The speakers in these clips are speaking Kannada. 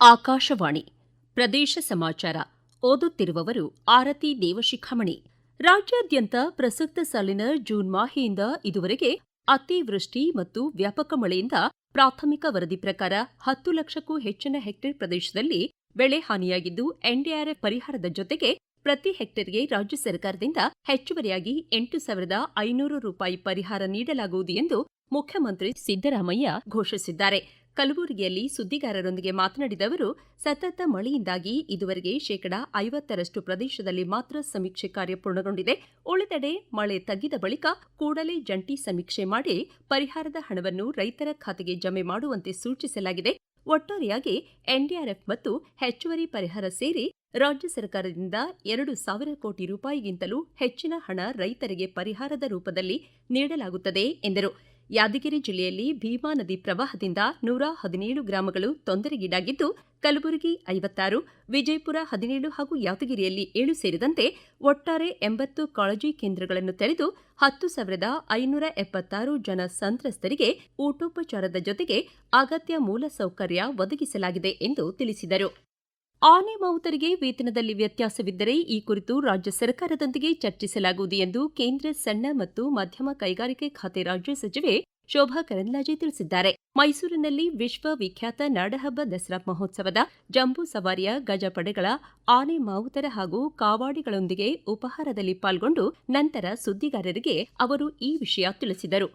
ಆಕಾಶವಾಣಿ ಪ್ರದೇಶ ಸಮಾಚಾರ. ಓದುತ್ತಿರುವವರು ಆರತಿ ದೇವಶಿಖಮಣಿ. ರಾಜ್ಯಾದ್ಯಂತ ಪ್ರಸಕ್ತ ಸಾಲಿನ ಜೂನ್ ಮಾಹೆಯಿಂದ ಇದುವರೆಗೆ ಅತಿವೃಷ್ಟಿ ಮತ್ತು ವ್ಯಾಪಕ ಮಳೆಯಿಂದ ಪ್ರಾಥಮಿಕ ವರದಿ ಪ್ರಕಾರ ಹತ್ತು ಲಕ್ಷಕ್ಕೂ ಹೆಚ್ಚಿನ ಹೆಕ್ಟೇರ್ ಪ್ರದೇಶದಲ್ಲಿ ಬೆಳೆ ಹಾನಿಯಾಗಿದ್ದು, ಎನ್ಡಿಆರ್ಎಫ್ ಪರಿಹಾರದ ಜೊತೆಗೆ ಪ್ರತಿ ಹೆಕ್ಟೇರ್ಗೆ ರಾಜ್ಯ ಸರ್ಕಾರದಿಂದ ಹೆಚ್ಚುವರಿಯಾಗಿ ಎಂಟು ಸಾವಿರದ ಐನೂರು ರೂಪಾಯಿ ಪರಿಹಾರ ನೀಡಲಾಗುವುದು ಎಂದು ಮುಖ್ಯಮಂತ್ರಿ ಸಿದ್ದರಾಮಯ್ಯ ಘೋಷಿಸಿದ್ದಾರೆ. ಕಲಬುರಗಿಯಲ್ಲಿ ಸುದ್ದಿಗಾರರೊಂದಿಗೆ ಮಾತನಾಡಿದ ಅವರು, ಸತತ ಮಳೆಯಿಂದಾಗಿ ಇದುವರೆಗೆ ಶೇಕಡಾ ಐವತ್ತರಷ್ಟು ಪ್ರದೇಶದಲ್ಲಿ ಮಾತ್ರ ಸಮೀಕ್ಷೆ ಕಾರ್ಯ ಪೂರ್ಣಗೊಂಡಿದೆ. ಉಳಿದೆಡೆ ಮಳೆ ತಗ್ಗಿದ ಬಳಿಕ ಕೂಡಲೇ ಜಂಟಿ ಸಮೀಕ್ಷೆ ಮಾಡಿ ಪರಿಹಾರದ ಹಣವನ್ನು ರೈತರ ಖಾತೆಗೆ ಜಮೆ ಮಾಡುವಂತೆ ಸೂಚಿಸಲಾಗಿದೆ. ಒಟ್ಟಾರೆಯಾಗಿ ಎನ್ಡಿಆರ್ಎಫ್ ಮತ್ತು ಹೆಚ್ಚುವರಿ ಪರಿಹಾರ ಸೇರಿ ರಾಜ್ಯ ಸರ್ಕಾರದಿಂದ ಎರಡು ಸಾವಿರ ಕೋಟಿ ರೂಪಾಯಿಗಿಂತಲೂ ಹೆಚ್ಚಿನ ಹಣ ರೈತರಿಗೆ ಪರಿಹಾರದ ರೂಪದಲ್ಲಿ ನೀಡಲಾಗುತ್ತದೆ ಎಂದರು. ಯಾದಗಿರಿ ಜಿಲ್ಲೆಯಲ್ಲಿ ಭೀಮಾ ನದಿ ಪ್ರವಾಹದಿಂದ ನೂರ ಹದಿನೇಳು ಗ್ರಾಮಗಳು ತೊಂದರೆಗೀಡಾಗಿದ್ದು, ಕಲಬುರಗಿ ಐವತ್ತಾರು, ವಿಜಯಪುರ ಹದಿನೇಳು ಹಾಗೂ ಯಾದಗಿರಿಯಲ್ಲಿ ಏಳು ಸೇರಿದಂತೆ ಒಟ್ಟಾರೆ ಎಂಬತ್ತು ಕಾಳಜಿ ಕೇಂದ್ರಗಳನ್ನು ತೆರೆದು ಹತ್ತು ಸಾವಿರದ ಐನೂರ ಎಪ್ಪತ್ತಾರು ಜನ ಸಂತ್ರಸ್ತರಿಗೆ ಊಟೋಪಚಾರದ ಜೊತೆಗೆ ಅಗತ್ಯ ಮೂಲಸೌಕರ್ಯ ಒದಗಿಸಲಾಗಿದೆ ಎಂದು ತಿಳಿಸಿದರು. ಆನೆ ಮಾವುತರಿಗೆ ವೇತನದಲ್ಲಿ ವ್ಯತ್ಯಾಸವಿದ್ದರೆ ಈ ಕುರಿತು ರಾಜ್ಯ ಸರ್ಕಾರದೊಂದಿಗೆ ಚರ್ಚಿಸಲಾಗುವುದು ಎಂದು ಕೇಂದ್ರ ಸಣ್ಣ ಮತ್ತು ಮಧ್ಯಮ ಕೈಗಾರಿಕೆ ಖಾತೆ ರಾಜ್ಯ ಸಚಿವೆ ಶೋಭಾ ಕರಂದ್ಲಾಜೆ ತಿಳಿಸಿದ್ದಾರೆ. ಮೈಸೂರಿನಲ್ಲಿ ವಿಶ್ವವಿಖ್ಯಾತ ನಾಡಹಬ್ಬ ದಸರಾ ಮಹೋತ್ಸವದ ಜಂಬೂ ಸವಾರಿಯ ಗಜಪಡೆಗಳ ಆನೆ ಮಾವುತರ ಹಾಗೂ ಕಾವಾಡಿಗಳೊಂದಿಗೆ ಉಪಹಾರದಲ್ಲಿ ಪಾಲ್ಗೊಂಡು ನಂತರ ಸುದ್ದಿಗಾರರಿಗೆ ಅವರು ಈ ವಿಷಯ ತಿಳಿಸಿದರು.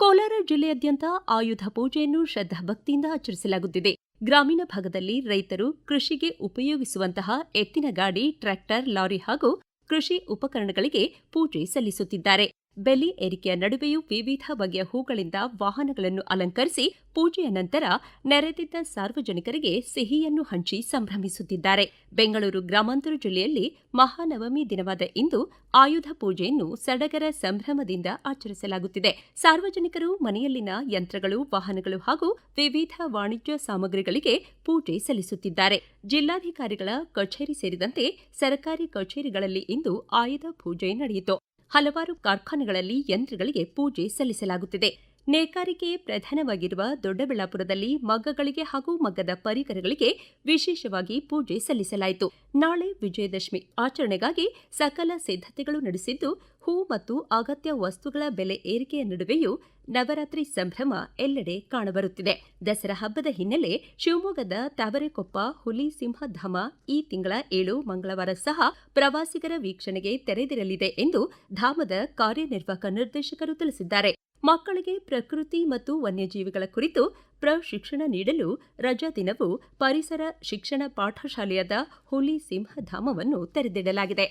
ಕೋಲಾರ ಜಿಲ್ಲೆಯಾದ್ಯಂತ ಆಯುಧ ಪೂಜೆಯನ್ನು ಶ್ರದ್ಧಾಭಕ್ತಿಯಿಂದ ಆಚರಿಸಲಾಗುತ್ತಿದೆ. ಗ್ರಾಮೀಣ ಭಾಗದಲ್ಲಿ ರೈತರು ಕೃಷಿಗೆ ಉಪಯೋಗಿಸುವಂತಹ ಎತ್ತಿನ ಗಾಡಿ ಟ್ರ್ಯಾಕ್ಟರ್ ಲಾರಿ ಹಾಗೂ ಕೃಷಿ ಉಪಕರಣಗಳಿಗೆ ಪೂಜೆ ಸಲ್ಲಿಸುತ್ತಿದ್ದಾರೆ. ಬೆಲೆ ಏರಿಕೆಯ ನಡುವೆಯೂ ವಿವಿಧ ಬಗೆಯ ಹೂಗಳಿಂದ ವಾಹನಗಳನ್ನು ಅಲಂಕರಿಸಿ ಪೂಜೆಯ ನಂತರ ನೆರೆದಿದ್ದ ಸಾರ್ವಜನಿಕರಿಗೆ ಸಿಹಿಯನ್ನು ಹಂಚಿ ಸಂಭ್ರಮಿಸುತ್ತಿದ್ದಾರೆ. ಬೆಂಗಳೂರು ಗ್ರಾಮಾಂತರ ಜಿಲ್ಲೆಯಲ್ಲಿ ಮಹಾನವಮಿ ದಿನವಾದ ಇಂದು ಆಯುಧ ಪೂಜೆಯನ್ನು ಸಡಗರ ಸಂಭ್ರಮದಿಂದ ಆಚರಿಸಲಾಗುತ್ತಿದೆ. ಸಾರ್ವಜನಿಕರು, ಮನೆಯಲ್ಲಿನ ಯಂತ್ರಗಳು, ವಾಹನಗಳು ಹಾಗೂ ವಿವಿಧ ವಾಣಿಜ್ಯ ಸಾಮಗ್ರಿಗಳಿಗೆ ಪೂಜೆ ಸಲ್ಲಿಸುತ್ತಿದ್ದಾರೆ. ಜಿಲ್ಲಾಧಿಕಾರಿಗಳ ಕಚೇರಿ ಸೇರಿದಂತೆ ಸರ್ಕಾರಿ ಕಚೇರಿಗಳಲ್ಲಿ ಇಂದು ಆಯುಧ ಪೂಜೆ ನಡೆಯಿತು. ಹಲವಾರು ಕಾರ್ಖಾನೆಗಳಲ್ಲಿ ಯಂತ್ರಗಳಿಗೆ ಪೂಜೆ ಸಲ್ಲಿಸಲಾಗುತ್ತಿದೆ. ನೇಕಾರಿಕೆ ಪ್ರಧಾನವಾಗಿರುವ ದೊಡ್ಡಬಳ್ಳಾಪುರದಲ್ಲಿ ಮಗ್ಗಗಳಿಗೆ ಹಾಗೂ ಮಗ್ಗದ ಪರಿಕರಗಳಿಗೆ ವಿಶೇಷವಾಗಿ ಪೂಜೆ ಸಲ್ಲಿಸಲಾಯಿತು. ನಾಳೆ ವಿಜಯದಶಮಿ ಆಚರಣೆಗಾಗಿ ಸಕಲ ಸಿದ್ಧತೆಗಳು ನಡೆಸಿದ್ದು, ಹೂ ಮತ್ತು ಅಗತ್ಯ ವಸ್ತುಗಳ ಬೆಲೆ ಏರಿಕೆಯ ನಡುವೆಯೂ ನವರಾತ್ರಿ ಸಂಭ್ರಮ ಎಲ್ಲೆಡೆ ಕಾಣಬರುತ್ತಿದೆ. ದಸರಾ ಹಬ್ಬದ ಹಿನ್ನೆಲೆ ಶಿವಮೊಗ್ಗದ ತಾವರೆಕೊಪ್ಪ, ಹುಲಿ, ಸಿಂಹಧಾಮ ಈ ತಿಂಗಳ ಏಳು ಮಂಗಳವಾರ ಸಹ ಪ್ರವಾಸಿಗರ ವೀಕ್ಷಣೆಗೆ ತೆರೆದಿರಲಿದೆ ಎಂದು ಧಾಮದ ಕಾರ್ಯನಿರ್ವಾಹಕ ನಿರ್ದೇಶಕರು ತಿಳಿಸಿದ್ದಾರೆ. ಮಕ್ಕಳಿಗೆ ಪ್ರಕೃತಿ ಮತ್ತು ವನ್ಯಜೀವಿಗಳ ಕುರಿತು ಪ್ರಶಿಕ್ಷಣ ನೀಡಲು ರಜಾ ದಿನವು ಪರಿಸರ ಶಿಕ್ಷಣ ಪಾಠಶಾಲೆಯಾದ ಹುಲಿ ಸಿಂಹಧಾಮವನ್ನು ತೆರೆದಿಡಲಾಗಿದೆ.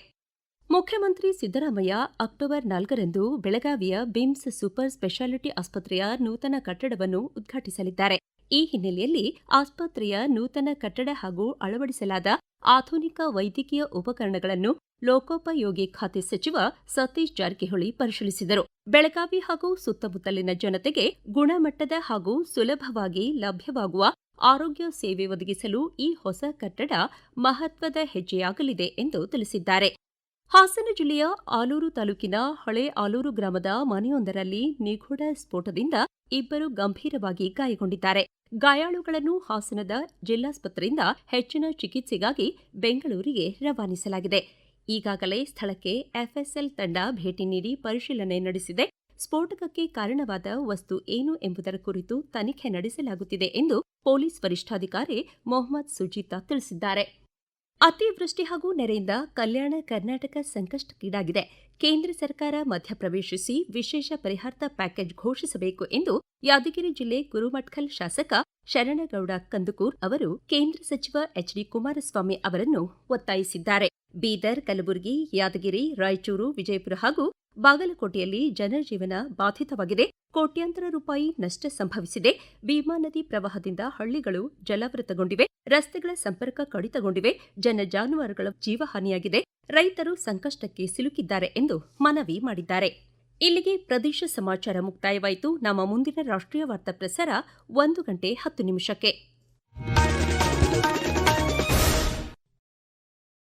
ಮುಖ್ಯಮಂತ್ರಿ ಸಿದ್ದರಾಮಯ್ಯ ಅಕ್ಟೋಬರ್ ನಾಲ್ಕರಂದು ಬೆಳಗಾವಿಯ ಬಿಮ್ಸ್ ಸೂಪರ್ ಸ್ಪೆಷಾಲಿಟಿ ಆಸ್ಪತ್ರೆಯ ನೂತನ ಕಟ್ಟಡವನ್ನು ಉದ್ಘಾಟಿಸಲಿದ್ದಾರೆ. ಈ ಹಿನ್ನೆಲೆಯಲ್ಲಿ ಆಸ್ಪತ್ರೆಯ ನೂತನ ಕಟ್ಟಡ ಹಾಗೂ ಅಳವಡಿಸಲಾದ ಆಧುನಿಕ ವೈದ್ಯಕೀಯ ಉಪಕರಣಗಳನ್ನು ಲೋಕೋಪಯೋಗಿ ಖಾತೆ ಸಚಿವ ಸತೀಶ್ ಜಾರಕಿಹೊಳಿ ಪರಿಶೀಲಿಸಿದರು. ಬೆಳಗಾವಿ ಹಾಗೂ ಸುತ್ತಮುತ್ತಲಿನ ಜನತೆಗೆ ಗುಣಮಟ್ಟದ ಹಾಗೂ ಸುಲಭವಾಗಿ ಲಭ್ಯವಾಗುವ ಆರೋಗ್ಯ ಸೇವೆ ಒದಗಿಸಲು ಈ ಹೊಸ ಕಟ್ಟಡ ಮಹತ್ವದ ಹೆಜ್ಜೆಯಾಗಲಿದೆ ಎಂದು ತಿಳಿಸಿದ್ದಾರೆ. ಹಾಸನ ಜಿಲ್ಲೆಯ ಆಲೂರು ತಾಲೂಕಿನ ಹಳೆ ಆಲೂರು ಗ್ರಾಮದ ಮನೆಯೊಂದರಲ್ಲಿ ನಿಗೂಢ ಸ್ಫೋಟದಿಂದ ಇಬ್ಬರು ಗಂಭೀರವಾಗಿ ಗಾಯಗೊಂಡಿದ್ದಾರೆ. ಗಾಯಾಳುಗಳನ್ನು ಹಾಸನದ ಜಿಲ್ಲಾಸ್ಪತ್ರೆಯಿಂದ ಹೆಚ್ಚಿನ ಚಿಕಿತ್ಸೆಗಾಗಿ ಬೆಂಗಳೂರಿಗೆ ರವಾನಿಸಲಾಗಿದೆ. ಈಗಾಗಲೇ ಸ್ಥಳಕ್ಕೆ ಎಫ್ಎಸ್ಎಲ್ ತಂಡ ಭೇಟಿ ನೀಡಿ ಪರಿಶೀಲನೆ ನಡೆಸಿದೆ. ಸ್ಫೋಟಕಕ್ಕೆ ಕಾರಣವಾದ ವಸ್ತು ಏನು ಎಂಬುದರ ಕುರಿತು ತನಿಖೆ ನಡೆಸಲಾಗುತ್ತಿದೆ ಎಂದು ಪೊಲೀಸ್ ವರಿಷ್ಠಾಧಿಕಾರಿ ಮೊಹಮ್ಮದ್ ಸುಜೀತಾ ತಿಳಿಸಿದ್ದಾರೆ. ಅತಿವೃಷ್ಟಿ ಹಾಗೂ ನೆರೆಯಿಂದ ಕಲ್ಯಾಣ ಕರ್ನಾಟಕ ಸಂಕಷ್ಟಕ್ಕೀಡಾಗಿದೆ. ಕೇಂದ್ರ ಸರ್ಕಾರ ಮಧ್ಯಪ್ರವೇಶಿಸಿ ವಿಶೇಷ ಪರಿಹಾರ ಪ್ಯಾಕೇಜ್ ಘೋಷಿಸಬೇಕು ಎಂದು ಯಾದಗಿರಿ ಜಿಲ್ಲೆ ಗುರುಮಠಲ್ ಶಾಸಕ ಶರಣಗೌಡ ಕಂದುಕೂರ್ ಅವರು ಕೇಂದ್ರ ಸಚಿವ ಎಚ್ ಡಿ ಕುಮಾರಸ್ವಾಮಿ ಅವರನ್ನು ಒತ್ತಾಯಿಸಿದ್ದಾರೆ. ಬೀದರ್, ಕಲಬುರಗಿ, ಯಾದಗಿರಿ, ರಾಯಚೂರು, ವಿಜಯಪುರ ಹಾಗೂ ಬಾಗಲಕೋಟೆಯಲ್ಲಿ ಜನಜೀವನ ಬಾಧಿತವಾಗಿದೆ. ಕೋಟ್ಯಾಂತರ ರೂಪಾಯಿ ನಷ್ಟ ಸಂಭವಿಸಿದೆ. ಭೀಮಾ ನದಿ ಪ್ರವಾಹದಿಂದ ಹಳ್ಳಿಗಳು ಜಲಾವೃತಗೊಂಡಿವೆ. ರಸ್ತೆಗಳ ಸಂಪರ್ಕ ಕಡಿತಗೊಂಡಿವೆ. ಜನ ಜಾನುವಾರುಗಳ ಜೀವಹಾನಿಯಾಗಿದೆ. ರೈತರು ಸಂಕಷ್ಟಕ್ಕೆ ಸಿಲುಕಿದ್ದಾರೆ ಎಂದು ಮನವಿ ಮಾಡಿದ್ದಾರೆ. ಇಲ್ಲಿಗೆ ಪ್ರದೇಶ ಸಮಾಚಾರ ಮುಕ್ತಾಯವಾಯಿತು. ನಮ್ಮ ಮುಂದಿನ ರಾಷ್ಟ್ರೀಯ ವಾರ್ತಾ ಪ್ರಸಾರ ಒಂದು ಗಂಟೆ ಹತ್ತು ನಿಮಿಷಕ್ಕೆ.